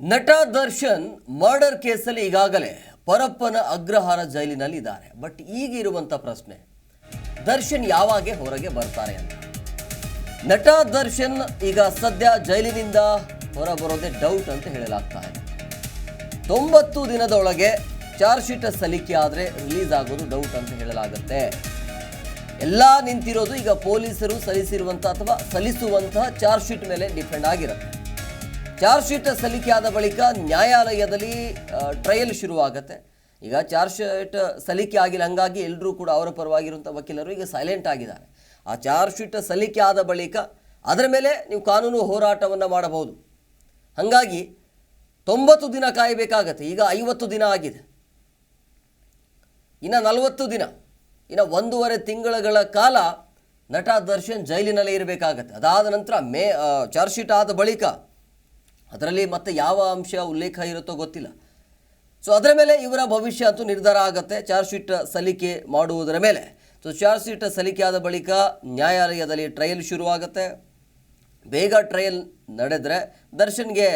ನಟ ದರ್ಶನ್ ಮರ್ಡರ್ ಕೇಸಲ್ಲಿ ಈಗಾಗಲೇ ಪರಪ್ಪನ ಅಗ್ರಹಾರ ಜೈಲಿನಲ್ಲಿ ಇದ್ದಾರೆ ಬಟ್ ಈಗ ಇರುವಂತ ಪ್ರಶ್ನೆ, ದರ್ಶನ್ ಯಾವಾಗೆ ಹೊರಗೆ ಬರ್ತಾರೆ ಅಂತ? ನಟ ದರ್ಶನ್ ಈಗ ಸದ್ಯ ಜೈಲಿನಿಂದ ಹೊರ ಬರೋದೇ ಡೌಟ್ ಅಂತ ಹೇಳಲಾಗ್ತಾ ಇದೆ. ತೊಂಬತ್ತು ದಿನದೊಳಗೆ ಚಾರ್ಜ್ ಶೀಟ್ ಸಲ್ಲಿಕೆ ಆದರೆ ರಿಲೀಸ್ ಆಗೋದು ಡೌಟ್ ಅಂತ ಹೇಳಲಾಗುತ್ತೆ. ಎಲ್ಲ ನಿಂತಿರೋದು ಈಗ ಪೊಲೀಸರು ಸಲ್ಲಿಸಿರುವಂಥ ಅಥವಾ ಸಲ್ಲಿಸುವಂತಹ ಚಾರ್ಜ್ ಶೀಟ್ ಮೇಲೆ ಡಿಪೆಂಡ್ ಆಗಿರುತ್ತೆ. ಚಾರ್ಜ್ ಶೀಟ್ ಸಲ್ಲಿಕೆ ಆದ ಬಳಿಕ ನ್ಯಾಯಾಲಯದಲ್ಲಿ ಟ್ರಯಲ್ ಶುರುವಾಗುತ್ತೆ. ಈಗ ಚಾರ್ಜ್ ಶೀಟ್ ಸಲ್ಲಿಕೆ ಆಗಿಲ್ಲ, ಹಂಗಾಗಿ ಎಲ್ಲರೂ ಕೂಡ ಅವರ ಪರವಾಗಿರುವಂಥ ವಕೀಲರು ಈಗ ಸೈಲೆಂಟ್ ಆಗಿದ್ದಾರೆ. ಆ ಚಾರ್ಜ್ ಶೀಟ್ ಸಲ್ಲಿಕೆ ಆದ ಬಳಿಕ ಅದರ ಮೇಲೆ ನೀವು ಕಾನೂನು ಹೋರಾಟವನ್ನು ಮಾಡಬಹುದು. ಹಾಗಾಗಿ ತೊಂಬತ್ತು ದಿನ ಕಾಯಬೇಕಾಗತ್ತೆ. ಈಗ ಐವತ್ತು ದಿನ ಆಗಿದೆ. ಇನ್ನು ನಲವತ್ತು ದಿನ, ಇನ್ನು ಒಂದೂವರೆ ತಿಂಗಳುಗಳ ಕಾಲ ನಟ ದರ್ಶನ್ ಜೈಲಿನಲ್ಲೇ ಇರಬೇಕಾಗತ್ತೆ. ಅದಾದ ನಂತರ ಮೇ ಚಾರ್ಜ್ ಶೀಟ್ ಆದ ಬಳಿಕ ಅದರಲ್ಲಿ ಮತ್ತೆ ಯಾವ ಅಂಶ ಉಲ್ಲೇಖ ಇರುತ್ತೋ ಗೊತ್ತಿಲ್ಲ. ಸೊ ಅದರ ಮೇಲೆ ಇವರ ಭವಿಷ್ಯ ಅಂತೂ ನಿರ್ಧಾರ ಆಗುತ್ತೆ. ಚಾರ್ಜ್ ಶೀಟ್ ಸಲ್ಲಿಕೆ ಮಾಡುವುದರ ಮೇಲೆ. ಸೊ ಚಾರ್ಜ್ ಶೀಟ್ ಸಲ್ಲಿಕೆ ಆದ ಬಳಿಕ ನ್ಯಾಯಾಲಯದಲ್ಲಿ ಟ್ರಯಲ್ ಶುರುವಾಗುತ್ತೆ. ಬೇಗ ಟ್ರಯಲ್ ನಡೆದರೆ ದರ್ಶನ್ಗೆ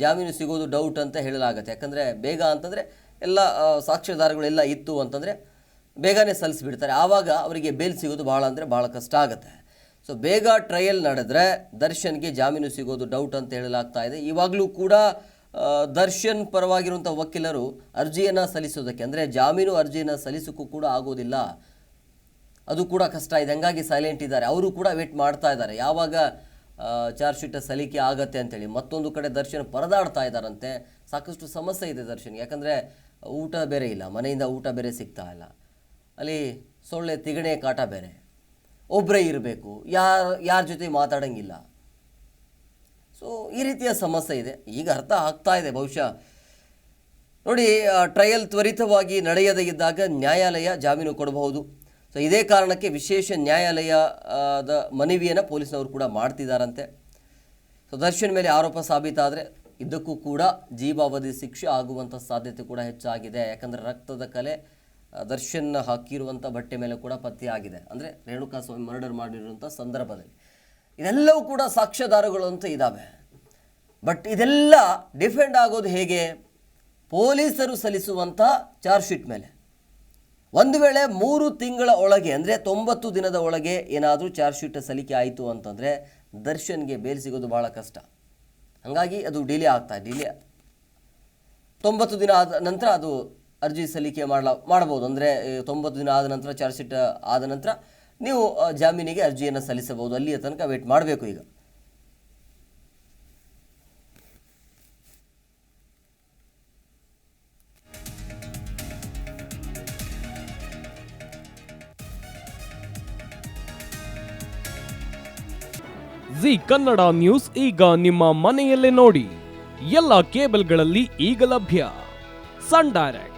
ಜಾಮೀನು ಸಿಗೋದು ಡೌಟ್ ಅಂತ ಹೇಳಲಾಗುತ್ತೆ. ಯಾಕಂದರೆ ಬೇಗ ಅಂತಂದರೆ ಎಲ್ಲ ಸಾಕ್ಷ್ಯಾಧಾರಗಳೆಲ್ಲ ಇತ್ತು ಅಂತಂದರೆ ಬೇಗನೆ ಸಲ್ಲಿಸಿಬಿಡ್ತಾರೆ. ಆವಾಗ ಅವರಿಗೆ ಬೇಲ್ ಸಿಗೋದು ಭಾಳ ಅಂದರೆ ಭಾಳ ಕಷ್ಟ ಆಗುತ್ತೆ. ಸೊ ಬೇಗ ಟ್ರಯಲ್ ನಡೆದ್ರೆ ದರ್ಶನ್ಗೆ ಜಾಮೀನು ಸಿಗೋದು ಡೌಟ್ ಅಂತ ಹೇಳಲಾಗ್ತಾ ಇದೆ. ಇವಾಗಲೂ ಕೂಡ ದರ್ಶನ್ ಪರವಾಗಿರುವಂಥ ವಕೀಲರು ಅರ್ಜಿಯನ್ನು ಸಲ್ಲಿಸೋದಕ್ಕೆ ಅಂದರೆ ಜಾಮೀನು ಅರ್ಜಿಯನ್ನು ಸಲ್ಲಿಸೋಕ್ಕೂ ಕೂಡ ಆಗೋದಿಲ್ಲ. ಅದು ಕೂಡ ಕಷ್ಟ. ಇದೆ ಹಂಗಾಗಿ ಸೈಲೆಂಟ್ ಇದ್ದಾರೆ? ಅವರು ಕೂಡ ವೇಟ್ ಮಾಡ್ತಾ ಇದ್ದಾರೆ. ಯಾವಾಗ ಚಾರ್ಜ್ ಶೀಟ್ ಸಲ್ಲಿಕೆ ಆಗತ್ತೆ ಅಂತೇಳಿ ಮತ್ತೊಂದು ಕಡೆ ದರ್ಶನ್ ಪರದಾಡ್ತಾ ಇದ್ದಾರಂತೆ. ಸಾಕಷ್ಟು ಸಮಸ್ಯೆ ಇದೆ ದರ್ಶನ್ ಯಾಕಂದರೆ ಊಟ ಬೇರೆ ಇಲ್ಲ. ಮನೆಯಿಂದ ಊಟ ಬೇರೆ ಸಿಗ್ತಾ ಇಲ್ಲ. ಅಲ್ಲಿ ಸೊಳ್ಳೆ, ತಿಗಣೆ, ಕಾಟ ಬೇರೆ. ಒಬ್ಬರೇ ಇರಬೇಕು, ಯಾರು, ಯಾರ ಜೊತೆ ಮಾತಾಡೋಂಗಿಲ್ಲ. ಸೊ ಈ ರೀತಿಯ ಸಮಸ್ಯೆ ಇದೆ. ಈಗ ಅರ್ಥ ಆಗ್ತಾ ಇದೆ ಬಹುಶಃ. ನೋಡಿ ಟ್ರಯಲ್ ತ್ವರಿತವಾಗಿ ನಡೆಯದೇ ಇದ್ದಾಗ ನ್ಯಾಯಾಲಯ ಜಾಮೀನು ಕೊಡಬಹುದು. ಸೊ ಇದೇ ಕಾರಣಕ್ಕೆ ವಿಶೇಷ ನ್ಯಾಯಾಲಯದ ಮನವಿಯನ್ನು ಪೊಲೀಸ್ನವರು ಕೂಡ ಮಾಡ್ತಿದ್ದಾರಂತೆ ಸೊ ದರ್ಶನ್ ಮೇಲೆ ಆರೋಪ ಸಾಬೀತಾದರೆ ಇದಕ್ಕೂ ಕೂಡ ಜೀವಾವಧಿ ಶಿಕ್ಷೆ ಆಗುವಂಥ ಸಾಧ್ಯತೆ ಕೂಡ ಹೆಚ್ಚಾಗಿದೆ. ಯಾಕಂದರೆ ರಕ್ತದ ಕಲೆ ದರ್ಶನ್ ಹಾಕಿರುವಂಥ ಬಟ್ಟೆ ಮೇಲೆ ಕೂಡ ಪತ್ತೆಯಾಗಿದೆ ಅಂದರೆ ರೇಣುಕಾ ಸ್ವಾಮಿ ಮರ್ಡರ್ ಮಾಡಿರುವಂಥ ಸಂದರ್ಭದಲ್ಲಿ. ಇದೆಲ್ಲವೂ ಕೂಡ ಸಾಕ್ಷ್ಯಧಾರಗಳು ಅಂತ ಇದ್ದಾವೆ ಬಟ್ ಇದೆಲ್ಲ ಡಿಫೆಂಡ್ ಆಗೋದು ಹೇಗೆ? ಪೊಲೀಸರು ಸಲ್ಲಿಸುವಂಥ ಚಾರ್ಜ್ ಶೀಟ್ ಮೇಲೆ. ಒಂದು ವೇಳೆ ಮೂರು ತಿಂಗಳ ಒಳಗೆ, ಅಂದರೆ ತೊಂಬತ್ತು ದಿನದ ಒಳಗೆ ಏನಾದರೂ ಚಾರ್ಜ್ ಶೀಟ್ ಸಲ್ಲಿಕೆ ಆಯಿತು ಅಂತಂದರೆ ದರ್ಶನ್ಗೆ ಬೇಲ್ ಸಿಗೋದು ಭಾಳ ಕಷ್ಟ. ಹಾಗಾಗಿ ಅದು ಡಿಲೇ ಆಗ್ತಾ ಡಿಲೇ ತೊಂಬತ್ತು ದಿನ ಆದ ನಂತರ ಅದು ಅರ್ಜಿ ಸಲ್ಲಿಕೆ ಮಾಡಲ, ಮಾಡ್ಬೋದು. ಅಂದರೆ ತೊಂಬತ್ತು ದಿನ ಆದ ನಂತರ, ಚಾರ್ಜ್ ಶೀಟ್ ಆದ ನಂತರ ನೀವು ಜಾಮೀನಿಗೆ ಅರ್ಜಿಯನ್ನು ಸಲ್ಲಿಸಬಹುದು. ಅಲ್ಲಿಯ ತನಕ ವೇಟ್ ಮಾಡಬೇಕು ಈಗ. ಜಿ ಕನ್ನಡ ನ್ಯೂಸ್ ಈಗ ನಿಮ್ಮ ಮನೆಯಲ್ಲೇ ನೋಡಿ. ಎಲ್ಲ ಕೇಬಲ್ಗಳಲ್ಲಿ ಈಗ ಲಭ್ಯ. Sun Direct.